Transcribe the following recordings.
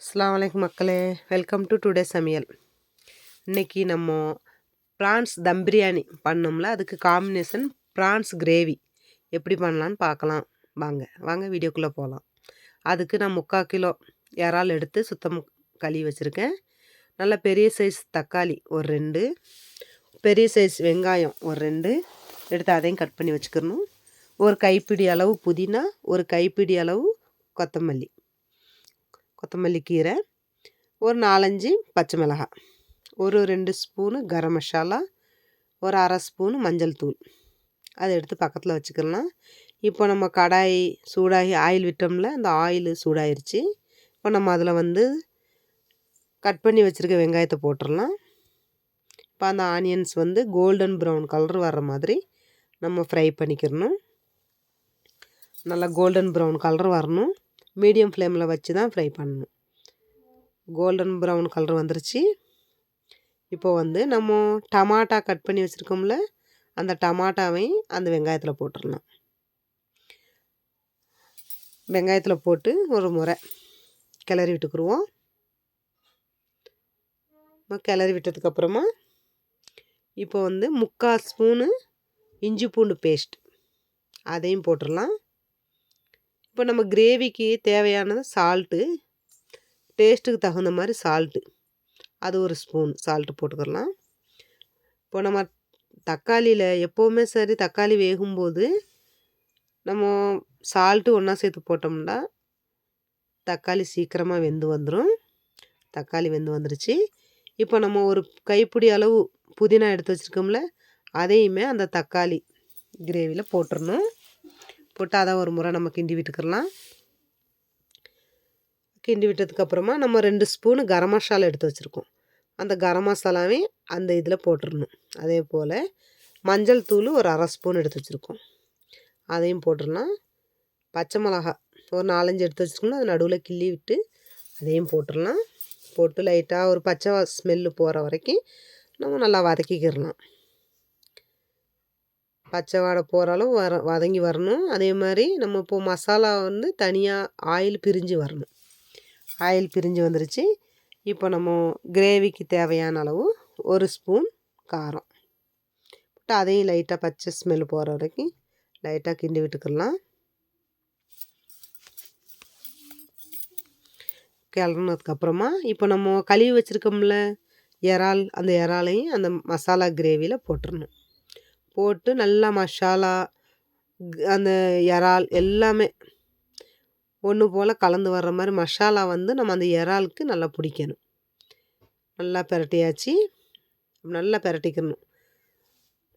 அஸ்ஸலாமு மக்களே welcome to today சமையல். இன்னைக்கு நம்ம ப்ரான்ஸ் தம் பிரியாணி பண்ணோம்ல அதுக்கு காம்பினேஷன் ப்ரான்ஸ் கிரேவி. எப்படி பண்ணலான்னு பார்க்கலாம். வாங்க வாங்க வீடியோக்குள்ளே போகலாம். அதுக்கு நான் முக்கால் கிலோ இறால் எடுத்து சுத்தம் கழுவி வச்சுருக்கேன். நல்ல பெரிய சைஸ் தக்காளி ஒரு ரெண்டு. பெரிய சைஸ் வெங்காயம் ஒரு ரெண்டு. எடுத்து அதையும் கட் பண்ணி வச்சுக்கணும். ஒரு கைப்பிடி அளவு புதினா ஒரு கைப்பிடி அளவு கொத்தமல்லி. கொத்தமல்லி கீரை ஒரு நாலஞ்சு பச்சை மிளகாய் ஒரு ரெண்டு ஸ்பூனு கரம் மசாலா ஒரு அரை ஸ்பூனு மஞ்சள் தூள். அதை எடுத்து பக்கத்தில் வச்சுக்கலாம். இப்போ நம்ம கடாய் சூடாகி ஆயில் விட்டோம்ல அந்த ஆயில் சூடாயிருச்சு. இப்போ நம்ம அதில் வந்து கட் பண்ணி வச்சுருக்க வெங்காயத்தை போட்டுடலாம். இப்போ அந்த ஆனியன்ஸ் வந்து கோல்டன் ப்ரௌன் கலர் வர்ற மாதிரி நம்ம ஃப்ரை பண்ணிக்கிறணும். நல்லா கோல்டன் ப்ரௌன் கலர் வரணும். மீடியம் ஃப்ளேமில் வச்சு தான் ஃப்ரை பண்ணணும். கோல்டன் ப்ரௌன் கலர் வந்துருச்சு. இப்போ வந்து நம்ம டமாட்டா கட் பண்ணி வச்சுருக்கோம்ல அந்த டமாட்டாவையும் அந்த வெங்காயத்தில் போட்டுடலாம். வெங்காயத்தில் போட்டு ஒரு முறை கிளறி விட்டுக்குருவோம். கிளறி விட்டதுக்கப்புறமா இப்போ வந்து முக்கால் ஸ்பூனு இஞ்சி பூண்டு பேஸ்ட் அதையும் போட்டுடலாம். இப்போ நம்ம கிரேவிக்கு தேவையானது சால்ட்டு டேஸ்ட்டுக்கு தகுந்த மாதிரி சால்ட்டு அது ஒரு ஸ்பூன் சால்ட்டு போட்டுக்கலாம் இப்போ நம்ம தக்காளியில் எப்போவுமே சரி தக்காளி வேகும்போது நம்ம சால்ட்டு ஒன்றா சேர்த்து போட்டோம்னா தக்காளி சீக்கிரமாக வெந்து வந்துடும் தக்காளி வெந்து வந்துருச்சு. இப்போ நம்ம ஒரு கைப்பிடி அளவு புதினா எடுத்து வச்சுருக்கோம்ல அதையுமே அந்த தக்காளி கிரேவியில் போட்டுடணும் போட்டு அதை ஒரு முறை நம்ம கிண்டி விட்டுக்கலாம். கிண்டி விட்டதுக்கப்புறமா நம்ம ரெண்டு ஸ்பூனு கரம் மசாலா எடுத்து வச்சுருக்கோம். அந்த கரம் மசாலாவே அந்த இதில் போட்டுடணும் அதே போல் மஞ்சள் தூள் ஒரு அரை ஸ்பூன் எடுத்து வச்சுருக்கோம். அதையும் போட்டுடலாம் பச்சை மிளகா ஒரு நாலஞ்சு எடுத்து வச்சுருக்கணும் அது நடுவில் கிள்ளி விட்டு அதையும் போட்டுடலாம் போட்டு லைட்டாக ஒரு பச்சை ஸ்மெல்லு போகிற வரைக்கும் நம்ம நல்லா வதக்கிக்கிடலாம். பச்சை வாடை போகிற அளவு வர வதங்கி வரணும். அதே மாதிரி நம்ம இப்போது மசாலா வந்து தனியாக ஆயில் பிரிஞ்சு வரணும். ஆயில் பிரிஞ்சு வந்துருச்சு. இப்போ நம்ம கிரேவிக்கு தேவையான அளவு ஒரு ஸ்பூன் காரம். போட்டு அதையும் லைட்டாக பச்சை ஸ்மெல் போகிற வரைக்கும் லைட்டாக கிண்டி விட்டுக்கலாம். கிளறினதுக்கப்புறமா இப்போ நம்ம கழுவி வச்சுருக்கோம்ல இறால் அந்த இறாலையும் அந்த மசாலா கிரேவியில் போட்டுடணும் போட்டு நல்லா மசாலா அந்த இறால் எல்லாமே ஒன்று போல் கலந்து வர்ற மாதிரி மசாலா வந்து நம்ம அந்த இறாலுக்கு நல்லா பிடிக்கணும். நல்லா பிரட்டியாச்சு. நல்லா பிரட்டிக்கணும்.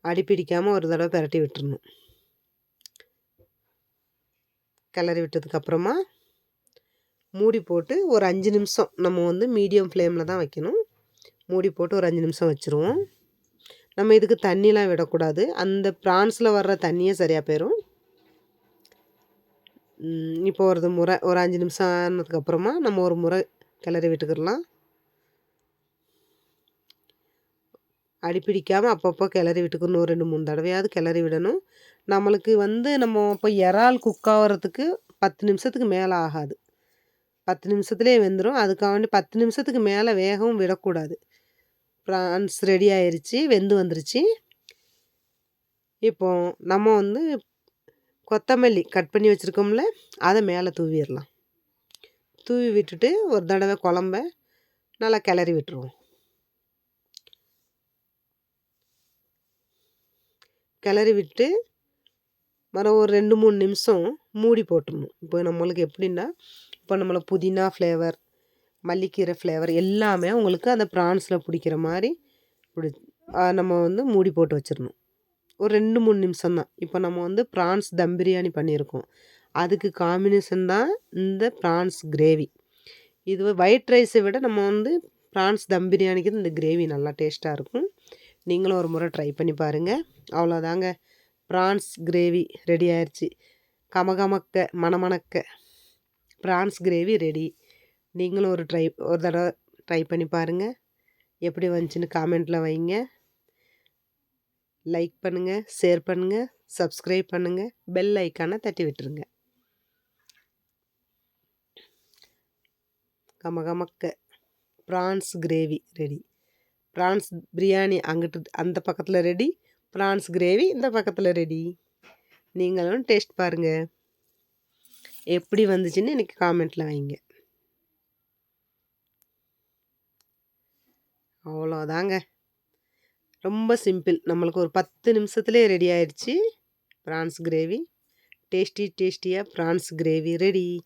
அடி பிடிக்காமல் ஒரு தடவை பிரட்டி விட்டுறணும். கிளறி விட்டதுக்கப்புறமா மூடி போட்டு ஒரு அஞ்சு நிமிஷம் நம்ம வந்து மீடியம் ஃப்ளேமில் தான் வைக்கணும். மூடி போட்டு ஒரு அஞ்சு நிமிஷம் வச்சுருவோம். நம்ம இதுக்கு தண்ணிலாம் விடக்கூடாது. அந்த ப்ரான்ஸில் வர்ற தண்ணியே சரியாக போயிடும் இப்போ ஒரு முறை ஒரு அஞ்சு நிமிஷம் ஆனதுக்கப்புறமா நம்ம ஒரு முறை கிளறி விட்டுக்கிடலாம். அடிப்பிடிக்காமல் அப்பப்போ கிளறி விட்டுக்கணும். ஒரு ரெண்டு மூணு தடவையாவது கிளறி விடணும். நம்மளுக்கு வந்து நம்ம இப்போ இறால் குக் ஆகிறதுக்கு பத்து நிமிஷத்துக்கு மேலே ஆகாது. பத்து நிமிஷத்துலேயே வெந்துடும் அதுக்காக பத்து நிமிஷத்துக்கு மேலே வேகவும் விடக்கூடாது. ப்ரான்ஸ் ரெடி ஆயிடுச்சு வெந்து வந்துருச்சு. இப்போ நம்ம வந்து கொத்தமல்லி கட் பண்ணி வச்சுருக்கோம்ல அதை மேலே தூவிடலாம். தூவி விட்டுட்டு ஒரு தடவை குழம்ப நல்லா கிளறி விட்டுருவோம். கிளறி விட்டு மரம் ஒரு ரெண்டு மூணு நிமிஷம் மூடி போட்டுடணும். இப்போ நம்மளுக்கு எப்படின்னா இப்போ நம்மளை புதினா ஃப்ளேவர் மல்லிக்கீரை ஃப்ளேவர் எல்லாமே உங்களுக்கு அந்த ப்ரான்ஸில் பிடிக்கிற மாதிரி பிடி நம்ம வந்து மூடி போட்டு வச்சிடணும். ஒரு ரெண்டு மூணு நிமிஷம் தான். இப்போ நம்ம வந்து ப்ரான்ஸ் தம் பிரியாணி பண்ணியிருக்கோம். அதுக்கு காம்பினேஷன் தான் இந்த ப்ரான்ஸ் கிரேவி இது ஒயிட் ரைஸை விட நம்ம வந்து ப்ரான்ஸ் தம் பிரியாணிக்கு இந்த கிரேவி நல்லா டேஸ்ட்டாக இருக்கும். நீங்களும் ஒரு முறை ட்ரை பண்ணி பாருங்கள் அவ்வளோதாங்க. ப்ரான்ஸ் கிரேவி ரெடி ஆயிடுச்சு கமகமக்க மணமணக்க ப்ரான்ஸ் கிரேவி ரெடி நீங்களும் ஒரு ட்ரை ஒரு தடவை ட்ரை பண்ணி பாருங்கள் எப்படி வந்துச்சுன்னு காமெண்ட்டில் வைங்க. லைக் பண்ணுங்கள் ஷேர் பண்ணுங்கள் சப்ஸ்கிரைப் பண்ணுங்கள் பெல் ஐக்கானை தட்டி விட்டுருங்க. கமகமக்க prawns gravy ready prawns biryani அங்கிட்டு அந்த பக்கத்தில் ரெடி ப்ரான்ஸ் கிரேவி இந்த பக்கத்தில் ரெடி நீங்களும் டேஸ்ட் பாருங்கள் எப்படி வந்துச்சுன்னு எனக்கு காமெண்ட்டில் வைங்க. அவ்வளோதாங்க. ரொம்ப சிம்பிள். நம்மளுக்கு ஒரு பத்து நிமிஷத்துலேயே ரெடி ஆயிடுச்சு. Prawns gravy. டேஸ்டி டேஸ்டியாக ப்ரான்ஸ் கிரேவி. ரெடி.